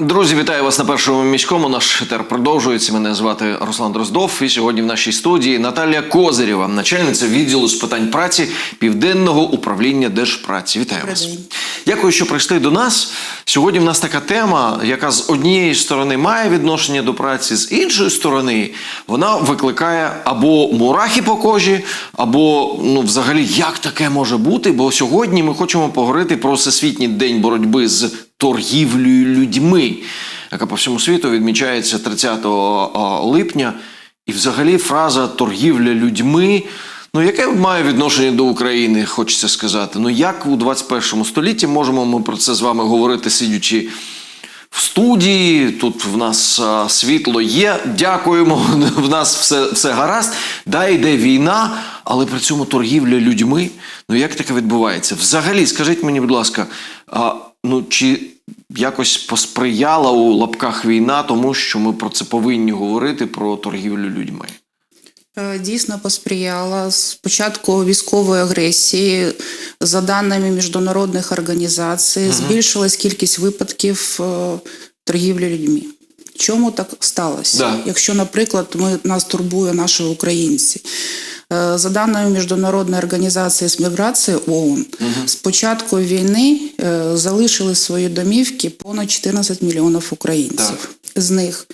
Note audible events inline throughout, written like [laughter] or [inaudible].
Друзі, вітаю вас на першому міському. Наш етер продовжується. Мене звати Руслан Дроздов. І сьогодні в нашій студії Наталія Козирєва, начальниця відділу з питань праці Південного управління Держпраці. Вітаю Добрий вас. день. Дякую, що прийшли до нас. Сьогодні в нас така тема, яка з однієї сторони має відношення до праці, з іншої сторони вона викликає або мурахи по кожі, або ну, взагалі, як таке може бути? Бо сьогодні ми хочемо поговорити про Всесвітній день боротьби з торгівлею людьми, яка по всьому світу відмічається 30 липня. І взагалі фраза торгівля людьми. Ну, яке має відношення до України, хочеться сказати. Ну, як у 21 столітті можемо ми про це з вами говорити, сидячи в студії? Тут в нас а, світло є. Дякуємо. [laughs] В нас все, все гаразд. Да, йде війна, але при цьому торгівля людьми. Ну, як таке відбувається? Взагалі, скажіть мені, будь ласка, а, ну чи якось посприяла у лапках війна, тому що ми про це повинні говорити про торгівлю людьми? Е, Дійсно посприяла з початку військової агресії, за даними міжнародних організацій, збільшилась кількість випадків е, торгівлі людьми. Чому так сталося? Да. Якщо, наприклад, ми нас турбує наші українці. Е, За даними міжнародної організації з міграції ООН, з початку війни е, залишили свої домівки понад 14 мільйонів українців. Так. З них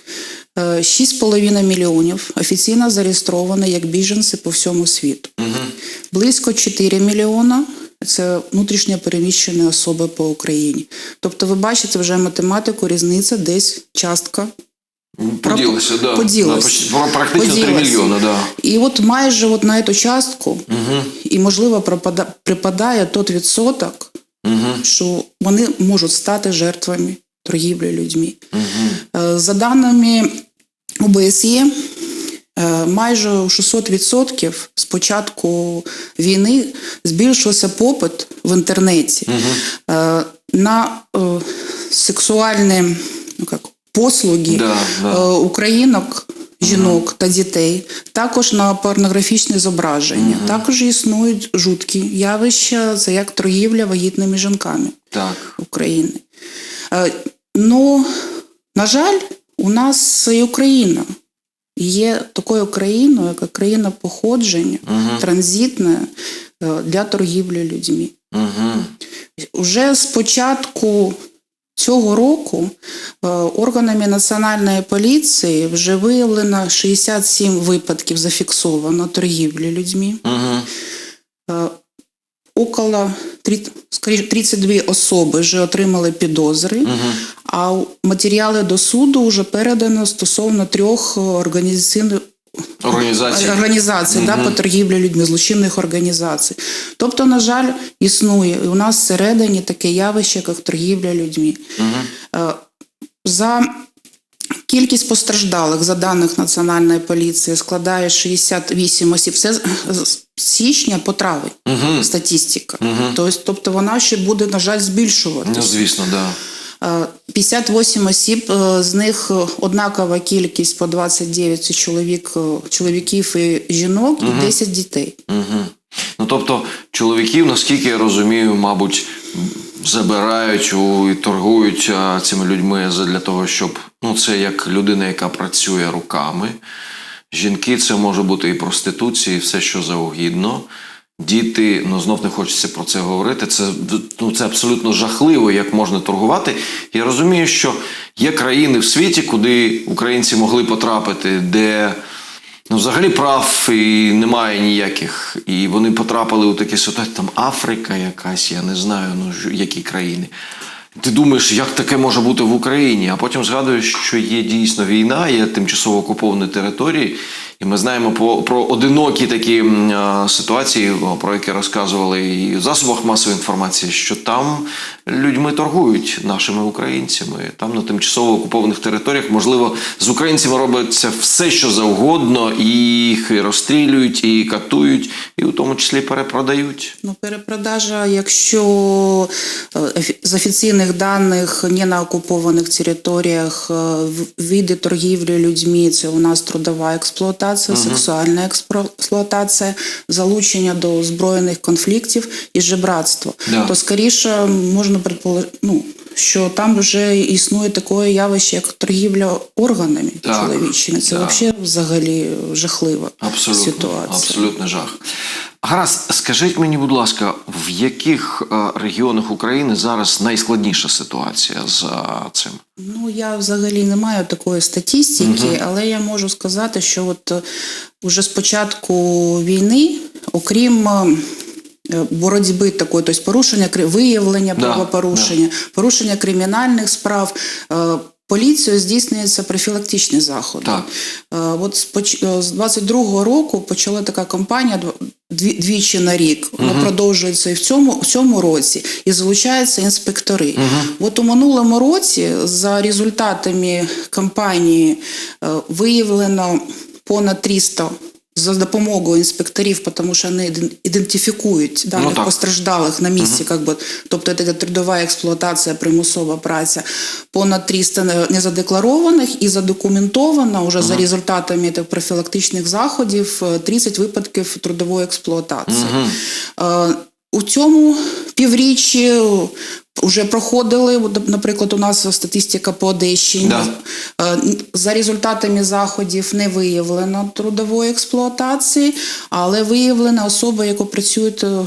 е, 6,5 мільйонів офіційно зареєстровані як біженці по всьому світу. Близько 4 мільйона це внутрішньо переміщені особи по Україні. Тобто, ви бачите вже математику, різниця десь частка. Поділися, да. Поділися. Да, практично 3 мільйони, да. І от майже от на цю частку, і можливо пропада- припадає той відсоток, що вони можуть стати жертвами торгівлі людьми. Е, За даними ОБСЄ, е, майже 600% з початку війни збільшився попит в інтернеті е, на е, сексуальні ну, як, послуги Да, да. е, українок. Жінок та дітей, також на порнографічні зображення. Також існують жуткі явища, це як торгівля вагітними жінками. Так. України. Е, Ну, на жаль, у нас і Україна є такою країною, яка країна походження, транзитна е, для торгівлі людьми. Угу. Уже з початку цього року е, органами національної поліції вже виявлено 67 випадків зафіксовано торгівлі людьми. Угу. Е, Около трі- скоріше, 32 особи вже отримали підозри, а матеріали до суду вже передано стосовно трьох е, організаційних Організації. організацій да, по торгівлі людьми, злочинних організацій. Тобто, на жаль, існує і у нас всередині таке явище, як торгівля людьми. Е, За кількість постраждалих, за даних Національної поліції, складає 68 осіб. Це з- січня по травень статистика. Тобто, тобто вона ще буде, на жаль, збільшуватися. Ну, звісно, да. Е, 58 осіб, е, з них е, однакова кількість по 29 це чоловік, е, чоловіків і жінок, і 10 дітей. Угу. Ну, тобто, чоловіків, наскільки я розумію, мабуть, забирають у, і торгують а, цими людьми для того, щоб ну, це як людина, яка працює руками. Жінки це може бути і проституція, і все, що завгідно. Діти, ну знов не хочеться про це говорити. Це, ну, це абсолютно жахливо, як можна торгувати. Я розумію, що є країни в світі, куди українці могли потрапити, де ну, взагалі прав і немає ніяких. І вони потрапили у такі ситуації, там Африка якась, я не знаю, ну які країни. Ти думаєш, як таке може бути в Україні? А потім згадуєш, що є дійсно війна, є тимчасово окуповані території, і ми знаємо по, про одинокі такі ситуації, про які розказували і в засобах масової інформації, що там людьми торгують нашими українцями. Там на тимчасово окупованих територіях, можливо, з українцями робиться все, що завгодно, їх і розстрілюють, і катують, і у тому числі перепродають. Ну, перепродажа, якщо е, офі- з даних не на окупованих територіях е, види торгівлі людьми, це у нас трудова експлуатація, сексуальна експро- експлуатація, залучення до збройних конфліктів і жебратство. Да. То скоріше можна предположити, ну, що там вже існує таке явище, як торгівля органами Так, чоловічими. Це так. взагалі взагалі жахлива Абсолютно, ситуація. абсолютно жах. Гаразд, скажіть мені, будь ласка, в яких е, регіонах України зараз найскладніша ситуація з е, цим? Ну, я взагалі не маю такої статистики, але я можу сказати, що от е, уже з початку війни, окрім боротьби такої, тобто порушення виявлення Да, правопорушення, порушення кримінальних справ. Поліцією здійснюються профілактичні заходи. Так. Е, От з поч- е, 22-го року почала така кампанія двічі на рік. Вона продовжується і в цьому, в цьому році, і залучаються інспектори. От у минулому році, за результатами кампанії, е, виявлено понад 300 за допомогою інспекторів, тому що вони ідентифікують даних Ну, постраждалих на місці, как би, тобто це трудова експлуатація, примусова праця, понад 300 незадекларованих і задокументовано вже за результатами так, профілактичних заходів е, 30 випадків трудової експлуатації. Е, У цьому півріччі вже проходили, наприклад, у нас статистика по Одещині. Да. Е, За результатами заходів не виявлено трудової експлуатації, але виявлена особа, яка працює е,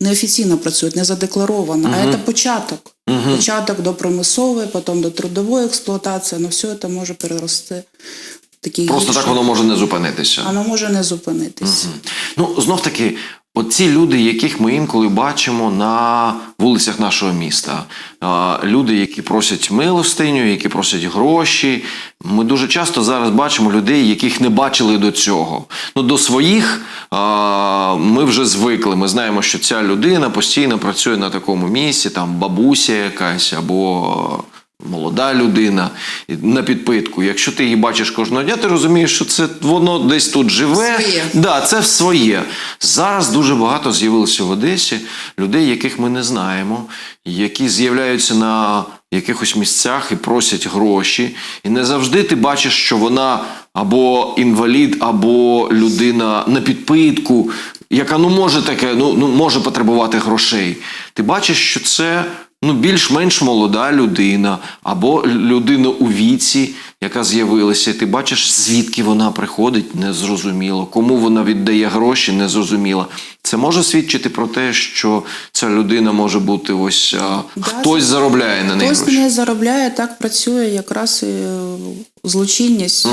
неофіційно працює, не задекларована. А це початок. Початок до промислової, потім до трудової експлуатації, але все це може перерости в Просто гірші. так воно може не зупинитися. Воно може не зупинитися. Ну, знов таки, оці люди, яких ми інколи бачимо на вулицях нашого міста, люди, які просять милостиню, які просять гроші. Ми дуже часто зараз бачимо людей, яких не бачили до цього. Ну, до своїх а, ми вже звикли. Ми знаємо, що ця людина постійно працює на такому місці, там бабуся якась або молода людина на підпитку. Якщо ти її бачиш кожного дня, ти розумієш, що це воно десь тут живе. Своє. Да, це своє. Зараз дуже багато з'явилося в Одесі людей, яких ми не знаємо, які з'являються на якихось місцях і просять гроші. І не завжди ти бачиш, що вона або інвалід, або людина на підпитку, яка ну може таке, ну, ну може потребувати грошей. Ти бачиш, що це ну, більш-менш молода людина, або людина у віці, яка з'явилася. і Ти бачиш, звідки вона приходить, незрозуміло. Кому вона віддає гроші, незрозуміло. Це може свідчити про те, що ця людина може бути ось а, Да, хтось заробляє на неї Хтось гроші. не заробляє, так працює якраз і е, злочинність,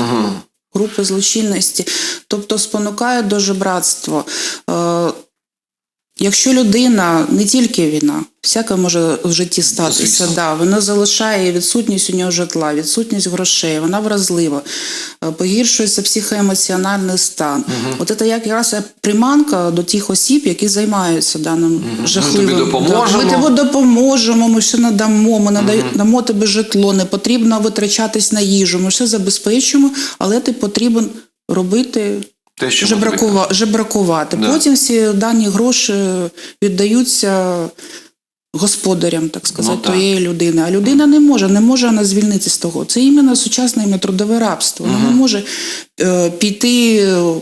групи злочинності, тобто спонукає до жебратства. Якщо людина не тільки війна, всяке може в житті статися, да, вона залишає відсутність у нього житла, відсутність грошей, вона вразлива, е, погіршується психоемоціональний стан. От це якраз приманка до тих осіб, які займаються даним жахливим. тобі Да, допоможемо. Ми тобі допоможемо, ми все надамо, ми надаємо дамо тобі житло, не потрібно витрачатись на їжу, ми все забезпечимо, але ти потрібен робити. Те, що Жебракува, жебракувати. Да. Потім всі дані гроші віддаються господарям, так сказати, Ну, так. тієї людини. А людина не може, не може вона звільнитися з того. Це іменно сучасне іменно трудове рабство. Вона не може е, піти. е,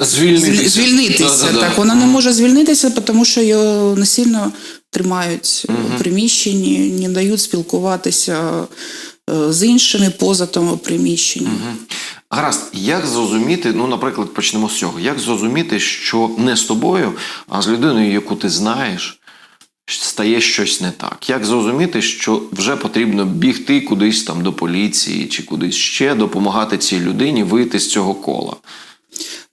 Звільнитися. звільнитися Да-да-да. Вона не може звільнитися, тому що його насильно тримають в приміщенні, не дають спілкуватися е, з іншими поза тому приміщенням. Гаразд, як зрозуміти, ну, наприклад, почнемо з цього. Як зрозуміти, що не з тобою, а з людиною, яку ти знаєш, стає щось не так? Як зрозуміти, що вже потрібно бігти кудись там до поліції чи кудись ще допомагати цій людині вийти з цього кола?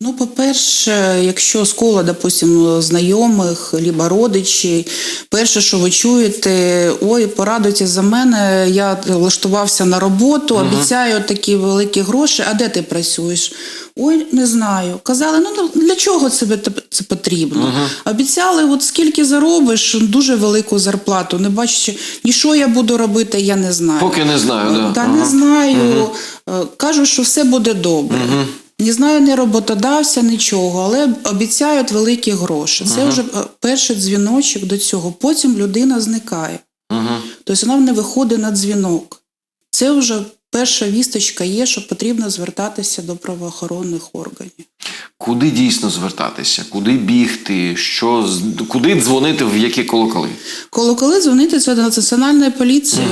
Ну, по-перше, якщо з кола, допустимо, знайомих, либо родичі, перше, що ви чуєте, ой, порадуйте за мене, я влаштувався на роботу, обіцяю такі великі гроші, а де ти працюєш? Ой, не знаю. Казали, ну ну, для чого це, це потрібно? Обіцяли, от скільки заробиш, дуже велику зарплату. Не бачачи, ні що я буду робити, я не знаю. Поки не знаю, да. Та Ага. не знаю. Е, Кажуть, що все буде добре. Не знаю ні роботодавця, нічого, але обіцяють великі гроші. Це вже е, перший дзвіночок до цього. Потім людина зникає. Угу. Тобто вона не виходить на дзвінок. Це вже перша вісточка є, що потрібно звертатися до правоохоронних органів. Куди дійсно звертатися? Куди бігти? Що куди дзвонити в які колоколи? Колоколи дзвонити це до національної поліції.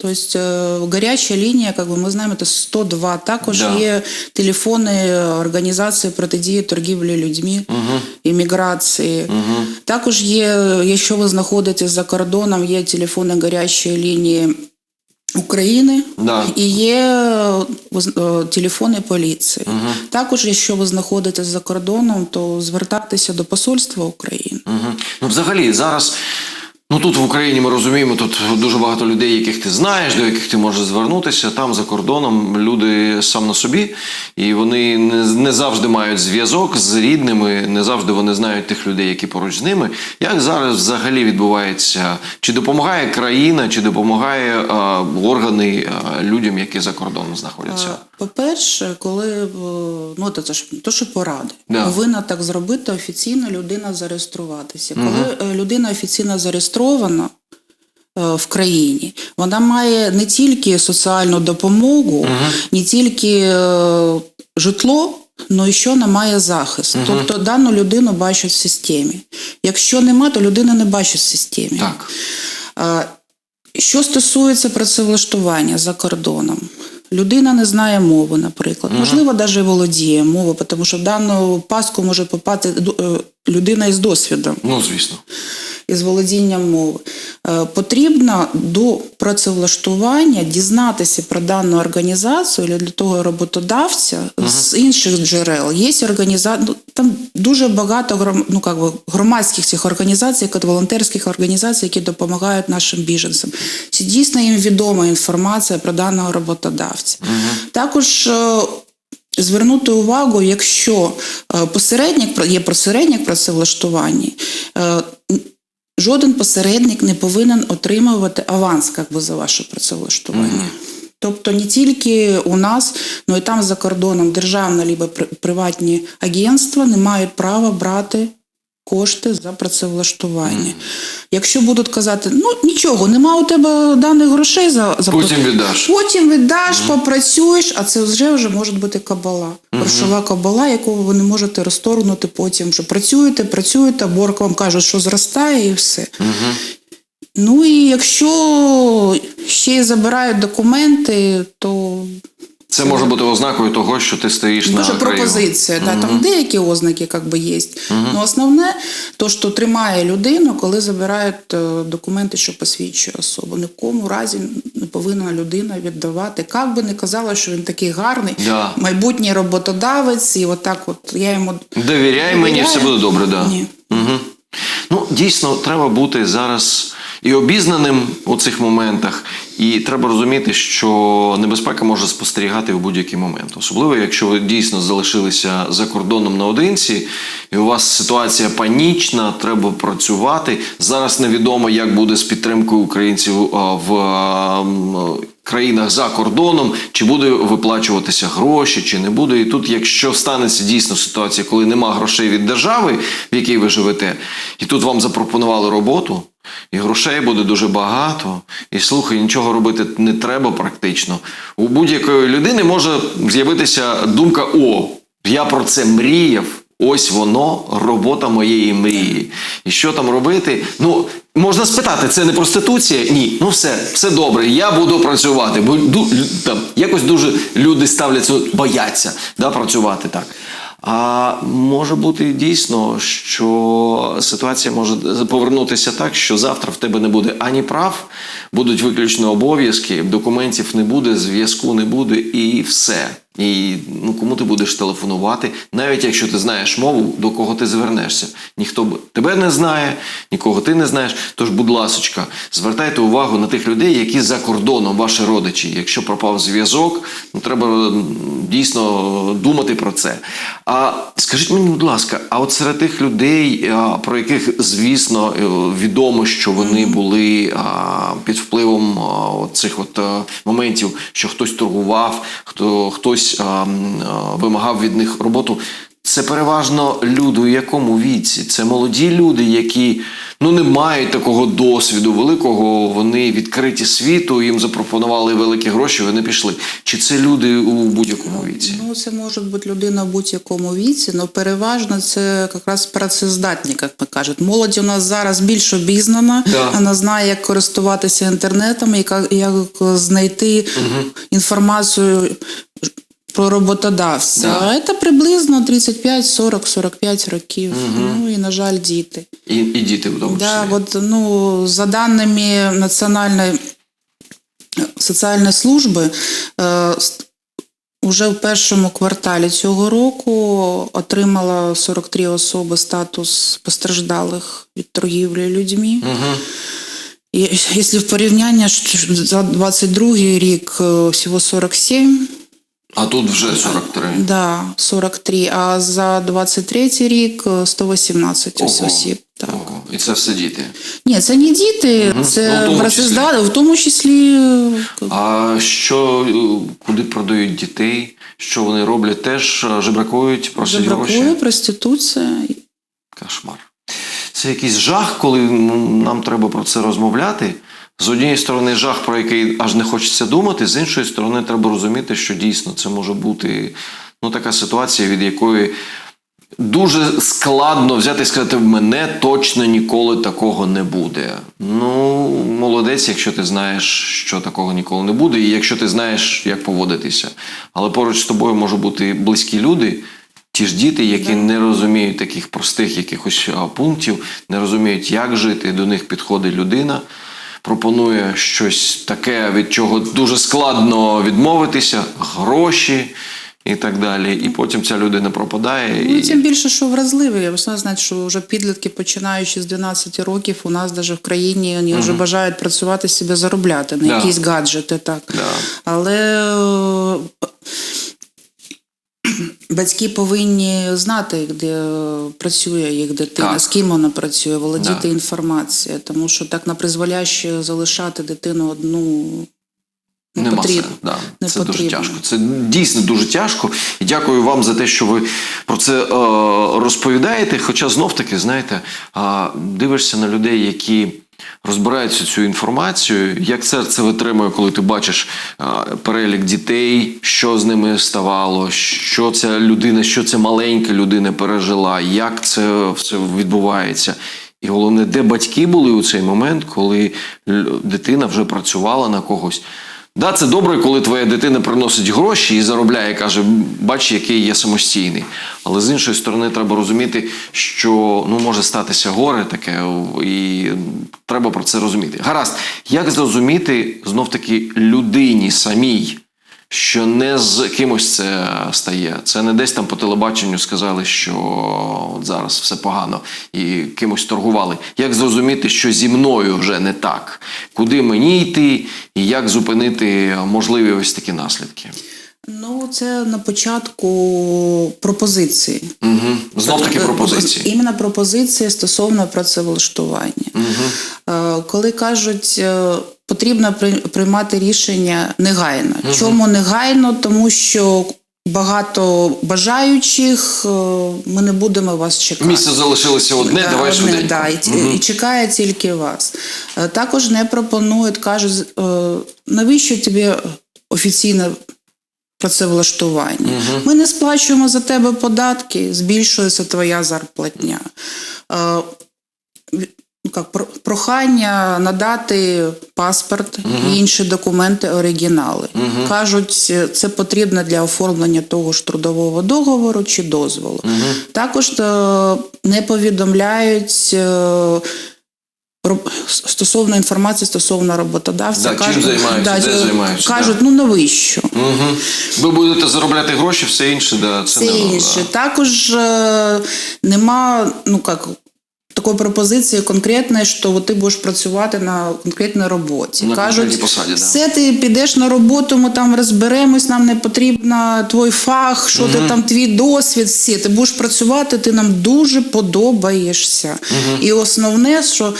Тобто е, гаряча лінія, як би ми знаємо, це 102. Також Да. є телефони організації протидії торгівлі людьми, імміграції. Також є, якщо ви знаходитесь за кордоном, є телефони гарячої лінії України Да. і є е, е, телефони поліції. Також, якщо ви знаходитесь за кордоном, то звертатися до посольства України. Угу. Ну, взагалі, зараз. Ну тут в Україні ми розуміємо, тут дуже багато людей, яких ти знаєш, до яких ти можеш звернутися. Там за кордоном люди сам на собі, і вони не, завжди мають зв'язок з рідними, не завжди вони знають тих людей, які поруч з ними. Як зараз взагалі відбувається? Чи допомагає країна, чи допомагає е, органи е, людям, які за кордоном знаходяться? По-перше, коли е, ну це ж то, що поради, Да. повинна так зробити офіційно людина зареєструватися. Коли е, людина офіційно зареєстрована е, в країні, вона має не тільки соціальну допомогу, не тільки житло. Ну і що вона має захист. Тобто дану людину бачать в системі. Якщо нема, то людина не бачить в системі. Так. Що стосується працевлаштування за кордоном, людина не знає мову, наприклад, можливо, навіть володіє мовою, тому що в дану паску може попати е, людина із досвідом Ну, звісно. із володінням мови. Е, Потрібно до працевлаштування дізнатися про дану організацію для того роботодавця з інших джерел. Є організація, ну, там дуже багато гром, ну, как би, громадських цих організацій, як волонтерських організацій, які допомагають нашим біженцям. Чи дійсно їм відома інформація про даного роботодавця? Також е, звернути увагу, якщо е, посередник є посередник працевлаштування, е, жоден посередник не повинен отримувати аванс як би, за ваше працевлаштування. Тобто не тільки у нас, але і там за кордоном державне або приватні агентства не мають права брати кошти за працевлаштування. Якщо будуть казати, ну нічого, нема у тебе даних грошей за, за Потім віддаш. Потім віддаш, попрацюєш, а це вже вже може бути кабала. Грошова кабала, яку ви не можете розторгнути потім. Вже працюєте, працюєте, борг вам кажуть, що зростає і все. Ну і якщо ще забирають документи, то Це може бути ознакою того, що ти стоїш дуже на краю. пропозиція. Да, там деякі ознаки як би, є. Ну, основне, то, що тримає людину, коли забирають е, документи, що посвідчує особу. Ні в кому разі не повинна людина віддавати. Як би не казала, що він такий гарний, Да. майбутній роботодавець, і отак от я йому Довіряй мені, все буде добре, да. Ні. Угу. Ну, дійсно, треба бути зараз і обізнаним у цих моментах, і треба розуміти, що небезпека може спостерігати в будь-який момент. Особливо, якщо ви дійсно залишилися за кордоном наодинці, і у вас ситуація панічна, треба працювати. Зараз невідомо, як буде з підтримкою українців в країнах за кордоном, чи буде виплачуватися гроші, чи не буде. І тут, якщо станеться дійсно ситуація, коли нема грошей від держави, в якій ви живете, і тут вам запропонували роботу. І грошей буде дуже багато. І слухай, нічого робити не треба практично. У будь-якої людини може з'явитися думка: о, я про це мріяв. Ось воно, робота моєї мрії. І що там робити? Ну, можна спитати, це не проституція? Ні. Ну все, все добре, я буду працювати. Бо там, якось дуже люди ставляться, бояться да, працювати так. А може бути дійсно, що ситуація може повернутися так, що завтра в тебе не буде ані прав, будуть виключно обов'язки, документів не буде, зв'язку не буде, і все. І ну кому ти будеш телефонувати, навіть якщо ти знаєш мову, до кого ти звернешся. Ніхто тебе не знає, нікого ти не знаєш. Тож, будь ласочка, звертайте увагу на тих людей, які за кордоном, ваші родичі. Якщо пропав зв'язок, ну треба дійсно думати про це. А скажіть мені, будь ласка, а от серед тих людей, про яких, звісно, е, відомо, що вони були під впливом цих от моментів, що хтось торгував, хто хтось а, а, вимагав від них роботу. це переважно люди у якому віці? Це молоді люди, які ну не мають такого досвіду великого. Вони відкриті світу, їм запропонували великі гроші, вони пішли. Чи це люди у будь-якому віці? Ну, це може бути людина в будь-якому віці, але переважно це якраз працездатні, як ми кажуть. Молодь у нас зараз більш обізнана, Да. вона знає, як користуватися інтернетом, як, як знайти інформацію про роботодавця. Да. Це приблизно 35, 40, 45 років. Ну і, на жаль, діти. І, і діти в тому Да, числі. от, ну, за даними Національної соціальної служби, е, уже в першому кварталі цього року отримала 43 особи статус постраждалих від торгівлі людьми. Угу. Якщо в порівняння за 22 рік е, всього 47, А тут вже 43. да, 43, а за 23 рік е, 118 ось Ого. осіб. Так. Ого. І це все діти. Ні, це не діти, Ну, в це тому працездатні, в тому числі. е, А що е, куди продають дітей? Що вони роблять? Теж е, жебракують, просять Жебракує, гроші. проституція. Кошмар. Це якийсь жах, коли нам треба про це розмовляти. З однієї сторони, жах, про який аж не хочеться думати, з іншої сторони, треба розуміти, що дійсно це може бути ну, така ситуація, від якої дуже складно взяти і сказати, в мене точно ніколи такого не буде. Ну, молодець, якщо ти знаєш, що такого ніколи не буде, і якщо ти знаєш, як поводитися. Але поруч з тобою можуть бути близькі люди, ті ж діти, які не розуміють таких простих якихось пунктів, не розуміють, як жити. До них підходить людина, пропонує щось таке, від чого дуже складно відмовитися, гроші. І так далі. І потім ця людина пропадає. Ну, і... тим більше, що вразливі. Я можна знати, що вже підлітки, починаючи з 12 років, у нас навіть в країні вони вже бажають працювати себе заробляти на Да. якісь гаджети. Так. Да. Але е, батьки повинні знати, де працює їх дитина, Так. з ким вона працює, володіти Да. інформацією. Тому що так на призволяще залишати дитину одну не Нема потрібно. Да. Не це дуже тяжко. Це дійсно дуже тяжко. І дякую вам за те, що ви про це е, розповідаєте. Хоча знов таки, знаєте, е, дивишся на людей, які. Розбираються цю інформацію, як серце витримує, коли ти бачиш перелік дітей, що з ними ставало, що ця людина, що ця маленька людина пережила, як це все відбувається. І головне, де батьки були у цей момент, коли дитина вже працювала на когось. Да, це добре, коли твоя дитина приносить гроші і заробляє, каже, бач, який я самостійний. Але з іншої сторони, треба розуміти, що ну, може статися горе таке, і треба про це розуміти. Гаразд, як зрозуміти знов таки людині самій, що не з кимось це стає. Це не десь там по телебаченню сказали, що от зараз все погано і кимось торгували. Як зрозуміти, що зі мною вже не так? Куди мені йти, і як зупинити можливі ось такі наслідки? Ну, це на початку пропозиції. Угу. Знов таки Е, пропозиції. Іменно пропозиції стосовно працевлаштування. Е, Коли кажуть, е, потрібно приймати рішення негайно. Чому негайно? Тому що багато бажаючих, е, ми не будемо вас чекати. Місце залишилося одне, Да, давай одне, да, і, ті- і чекає тільки вас. Е, Також не пропонують, кажуть, е, навіщо тобі офіційне працевлаштування? Ми не сплачуємо за тебе податки, збільшується твоя зарплатня. Ві- ну, як, прохання надати паспорт і інші документи, оригінали. Кажуть, е, це потрібно для оформлення того ж трудового договору чи дозволу. Також е, не повідомляють. е, Стосовно інформації стосовно роботодавця, Да, чим займаються, де е, займаються, кажуть, ну навіщо? Угу. Ви будете заробляти гроші, все інше, да, це, Це не інше. Також е, нема, ну як. Такої пропозиції конкретної, що ти будеш працювати на конкретній роботі. На Кажуть, посаді, да. все ти підеш на роботу, ми там розберемось, нам не потрібно твій фах, що ти там, твій досвід, всі. Ти будеш працювати, ти нам дуже подобаєшся. І основне, що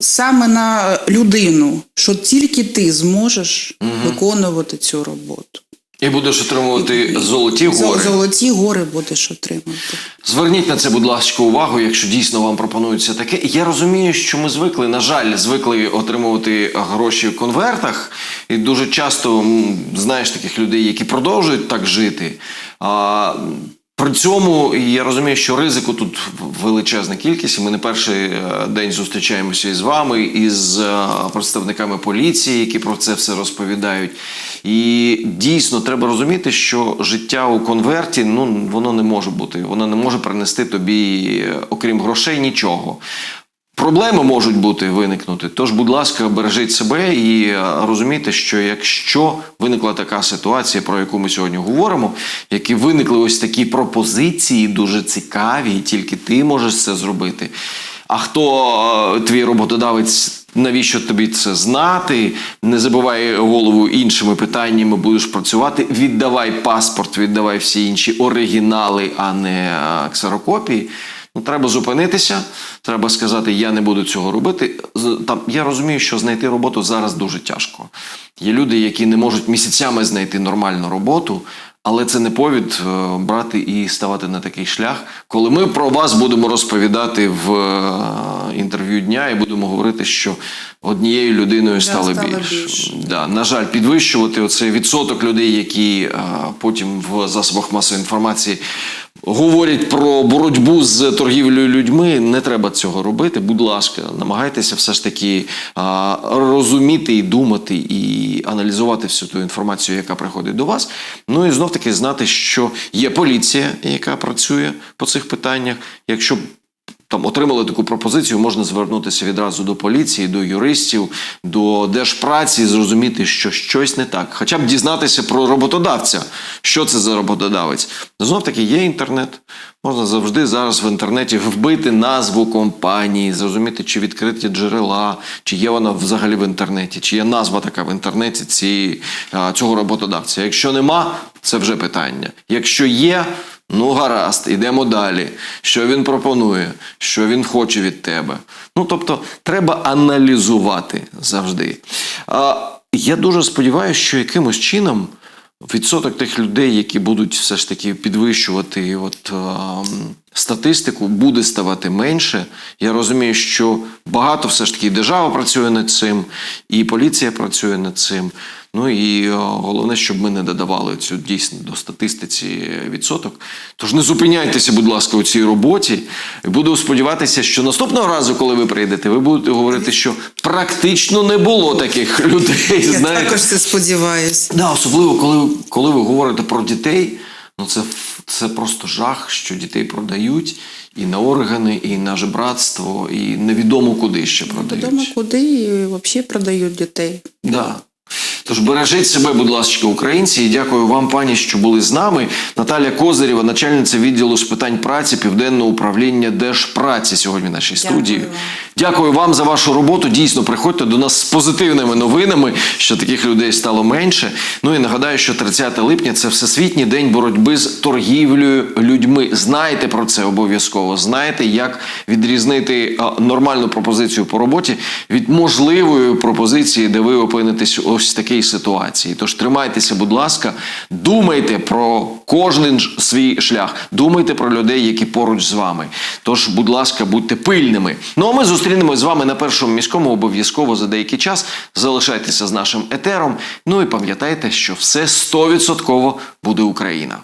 саме на людину, що тільки ти зможеш виконувати цю роботу. І будеш отримувати золоті гори. Золоті гори будеш отримувати. Зверніть на це, будь ласка, увагу, якщо дійсно вам пропонується таке. Я розумію, що ми звикли, на жаль, звикли отримувати гроші в конвертах. І дуже часто знаєш таких людей, які продовжують так жити. А, при цьому я розумію, що ризику тут величезна кількість. Ми не перший е, день зустрічаємося із вами, із е, представниками поліції, які про це все розповідають. І дійсно треба розуміти, що життя у конверті ну воно не може бути, воно не може принести тобі, е, окрім грошей, нічого. Проблеми можуть бути виникнути. Тож, будь ласка, бережіть себе і е, розумійте, що якщо виникла така ситуація, про яку ми сьогодні говоримо, які виникли ось такі пропозиції, дуже цікаві, і тільки ти можеш це зробити. А хто е, твій роботодавець? Навіщо тобі це знати? Не забувай голову іншими питаннями, будеш працювати. Віддавай паспорт, віддавай всі інші оригінали, а не е, ксерокопії. Ну, треба зупинитися, треба сказати, я не буду цього робити. Там я розумію, що знайти роботу зараз дуже тяжко. Є люди, які не можуть місяцями знайти нормальну роботу, але це не повід е, брати і ставати на такий шлях, коли ми про вас будемо розповідати в е, інтерв'ю дня і будемо говорити, що однією людиною стало, більше. більше. Да, на жаль, підвищувати оцей відсоток людей, які а, потім в засобах масової інформації говорять про боротьбу з торгівлею людьми. Не треба цього робити. Будь ласка, намагайтеся все ж таки а, розуміти і думати, і аналізувати всю ту інформацію, яка приходить до вас. Ну і знов таки знати, що є поліція, яка працює по цих питаннях. Якщо там отримали таку пропозицію, можна звернутися відразу до поліції, до юристів, до держпраці, зрозуміти, що щось не так. Хоча б дізнатися про роботодавця, що це за роботодавець. Знов таки є інтернет. Можна завжди зараз в інтернеті вбити назву компанії, зрозуміти, чи відкриті джерела, чи є вона взагалі в інтернеті, чи є назва така в інтернеті а, цього роботодавця. Якщо нема, це вже питання. Якщо є, Ну, гаразд, ідемо далі. Що він пропонує, що він хоче від тебе. Ну, тобто, треба аналізувати завжди. А, я дуже сподіваюся, що якимось чином відсоток тих людей, які будуть все ж таки підвищувати от, ем, статистику, буде ставати менше. Я розумію, що багато все ж таки держава працює над цим, і поліція працює над цим. Ну і е, головне, щоб ми не додавали цю дійсно до статистиці відсоток. Тож не зупиняйтеся, будь ласка, у цій роботі. Буду сподіватися, що наступного разу, коли ви прийдете, ви будете говорити, що практично не було таких [laughs] людей. Я знаєте. також це сподіваюся. Да, особливо, коли, коли ви говорите про дітей, ну це, це просто жах, що дітей продають і на органи, і на жебратство, і невідомо куди ще продають. Невідомо куди і взагалі продають дітей. Да. Тож бережіть себе, будь ласка, українці, і дякую вам, пані, що були з нами. Наталя Козирєва, начальниця відділу з питань праці Південного управління Держпраці сьогодні в нашій студії. вам. Дякую вам за вашу роботу. Дійсно, приходьте до нас з позитивними новинами, що таких людей стало менше. Ну і нагадаю, що 30 липня це Всесвітній день боротьби з торгівлею людьми. Знайте про це обов'язково. Знайте, як відрізнити нормальну пропозицію по роботі від можливої пропозиції, де ви опинитесь ось в такій ситуації. Тож тримайтеся, будь ласка, думайте про кожен свій шлях. Думайте про людей, які поруч з вами. Тож, будь ласка, будьте пильними. Ну а ми зустрінемось з вами на першому міському обов'язково за деякий час. Залишайтеся з нашим етером. Ну і пам'ятайте, що все 100% буде Україна.